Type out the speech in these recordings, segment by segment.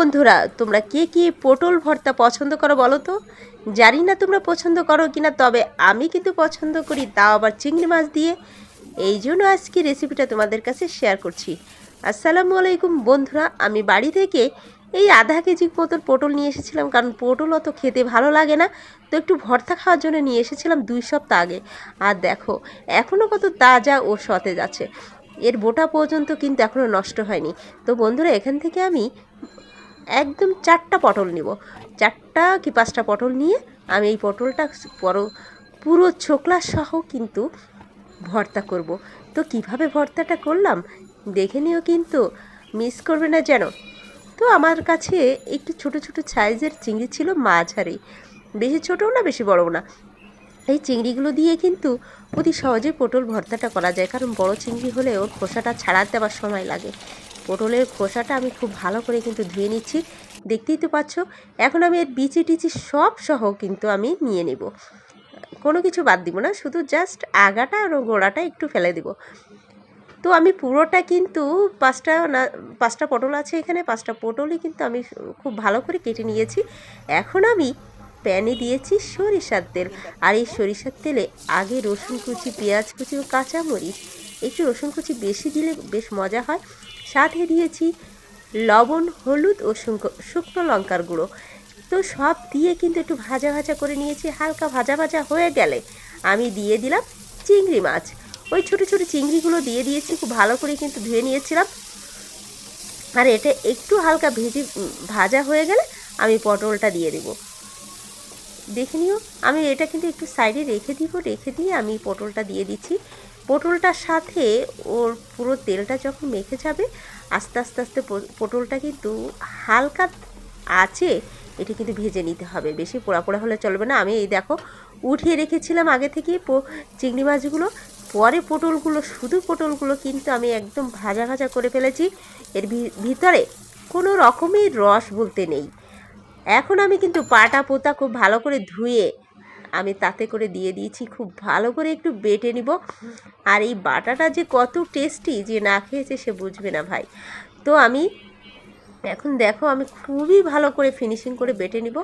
বন্ধুরা, তোমরা কে কে পটল ভর্তা পছন্দ করো বলো তো? জানি না তোমরা পছন্দ করো কিনা, তবে আমি কিন্তু পছন্দ করি তাও আবার চিংড়ি মাছ দিয়ে। এই জন্য আজকে রেসিপিটা তোমাদের কাছে শেয়ার করছি। আসসালামু আলাইকুম বন্ধুরা, আমি বাড়ি থেকে এই আধা কেজি মতন পটল নিয়ে এসেছিলাম, কারণ পটল অত খেতে ভালো লাগে না, তো একটু ভর্তা খাওয়ার জন্য নিয়ে এসেছিলাম দুই সপ্তাহ আগে। আর দেখো এখনও কত তাজা ও সতেজ আছে। এর বোটা পর্যন্ত কিন্তু এখনও নষ্ট হয়নি। তো বন্ধুরা, এখান থেকে আমি একদম চারটা পটল নিব। চারটা কি পাঁচটা পটল নিয়ে আমি এই পটলটা পুরো পুরো ছোকলা সহ কিন্তু ভর্তা করব। তো কীভাবে ভর্তাটা করলাম দেখে নিও কিন্তু মিস করবে না যেন। তো আমার কাছে একটু ছোট ছোট সাইজের চিংড়ি ছিল মাঝারি। বেশি ছোটও না, বেশি বড়ও না। এই চিংড়িগুলো দিয়ে কিন্তু অতি সহজে পটল ভর্তাটা করা যায়। কারণ বড় চিংড়ি হলে ওর খোসাটা ছাড়াতে আবার সময় লাগে। পটলের খোসাটা আমি খুব ভালো করে কিন্তু ধুয়ে নিচ্ছি। দেখতেই তো পাচ্ছ, এখন আমি এর বিচি টিচি সব সহ কিন্তু আমি নিয়ে নেব। কোনো কিছু বাদ দিব না, শুধু জাস্ট আগাটা আর গোড়াটা একটু ফেলে দেব। তো আমি পুরোটা কিন্তু পাঁচটা না, পাঁচটা পটল আছে এখানে, পাঁচটা পটলই কিন্তু আমি খুব ভালো করে কেটে নিয়েছি। এখন আমি প্যানে দিয়েছি সরিষার তেল। আর এই সরিষার তেলে আগে রসুন কুচি, পেঁয়াজ কুচি ও কাঁচামরিচ একটু রসুন কুচি বেশি দিলে বেশ মজা হয়। সাথে দিয়েছি লবণ, হলুদ ও শুকনো লঙ্কার গুঁড়ো। তো সব দিয়ে কিন্তু একটু ভাজা ভাজা করে নিয়েছি, হালকা ভাজা ভাজা হয়ে গেলে আমি দিয়ে দিলাম চিংড়ি মাছ। ওই ছোটো ছোটো চিংড়িগুলো দিয়ে দিয়েছি, খুব ভালো করে কিন্তু ধুয়ে নিয়েছিলাম। আর এটা একটু হালকা ভেজে ভাজা হয়ে গেলে আমি পটলটা দিয়ে দেবো। দেখে নিও, আমি এটা কিন্তু একটু সাইডে রেখে দিব, রেখে দিয়ে আমি পটলটা দিয়ে দিচ্ছি। পটলটার সাথে ওর পুরো তেলটা যখন মেখে যাবে, আস্তে আস্তে আস্তে পটলটা কিন্তু হালকা আছে, এটা কিন্তু ভেজে নিতে হবে। বেশি পোড়া পোড়া হলে চলবে না। আমি এই দেখো উঠিয়ে রেখেছিলাম আগে থেকে পো- চিংড়ি মাছগুলো। পরে পটলগুলো, শুধু পটলগুলো কিন্তু আমি একদম ভাজা ভাজা করে ফেলেছি। এর ভিতরে কোনো রকমের রস বলতে নেই। এখন আমি কিন্তু পাটা পোতা খুব ভালো করে ধুয়ে আমি তাতে করে দিয়ে দিয়েছি, খুব ভালো করে একটু বেটে নিব। আর এই বাটাটা যে কত টেস্টি যে না খেয়েছে সে বুঝবে না ভাই। তো আমি এখন দেখো আমি খুবই ভালো করে ফিনিশিং করে বেটে নিব।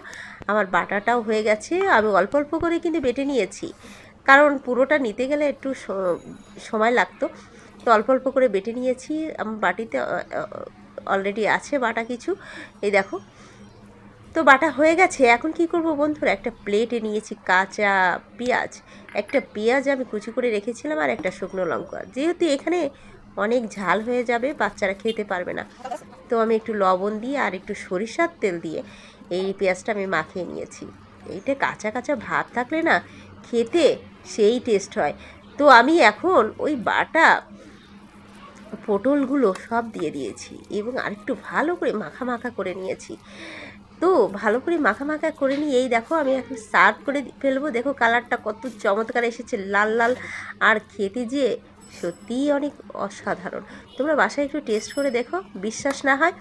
আমার বাটাটাও হয়ে গেছে, আমি অল্প অল্প করে কিন্তু বেটে নিয়েছি। কারণ পুরোটা নিতে গেলে একটু সময় লাগতো। তো অল্প অল্প করে বেটে নিয়েছি। আমার বাটিতে অলরেডি আছে বাটা কিছু। এই দেখো তো বাটা হয়ে গেছে। এখন কি করব বন্ধুরা? একটা প্লেটে নিয়েছি কাঁচা পেঁয়াজ। একটা পেঁয়াজ আমি কুচি করে রেখেছিলাম আর একটা শুকনো লঙ্কা। যেহেতু এখানে অনেক ঝাল হয়ে যাবে, বাচ্চারা খেতে পারবে না। তো আমি একটু লবণ দিয়ে আর একটু সরিষার তেল দিয়ে এই পেঁয়াজটা আমি মাখিয়ে নিয়েছি। এইটা কাঁচা কাঁচা ভাত থাকলে না খেতে সেই টেস্ট হয়। তো আমি এখন ওই বাটা পটলগুলো সব দিয়ে দিয়েছি এবং আরেকটু ভালো করে মাখা মাখা করে নিয়েছি। তো ভালো করে মাখা মাখা করে নিয়ে, এই দেখো আমি এখন সার্ভ করে ফেলব। দেখো কালারটা কত চমৎকার এসেছে, লাল লাল। আর খেতে যে সত্যিই অনেক অসাধারণ। তোমরা বাসায় একটু টেস্ট করে দেখো, বিশ্বাস না হয়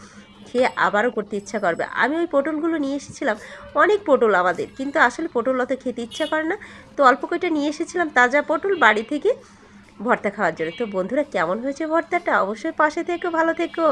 খেয়ে আবারও করতে ইচ্ছা করবে। আমি ওই পটলগুলো নিয়ে এসেছিলাম, অনেক পটল আমাদের, কিন্তু আসলে পটল অত খেতে ইচ্ছা করে না। তো অল্প কয়টা নিয়ে এসেছিলাম, তাজা পটল বাড়ি থেকে ভর্তা খাওয়ার জন্য। তো বন্ধুরা, কেমন হয়েছে ভর্তাটা? অবশ্যই পাশে থেকো, ভালো থেকো।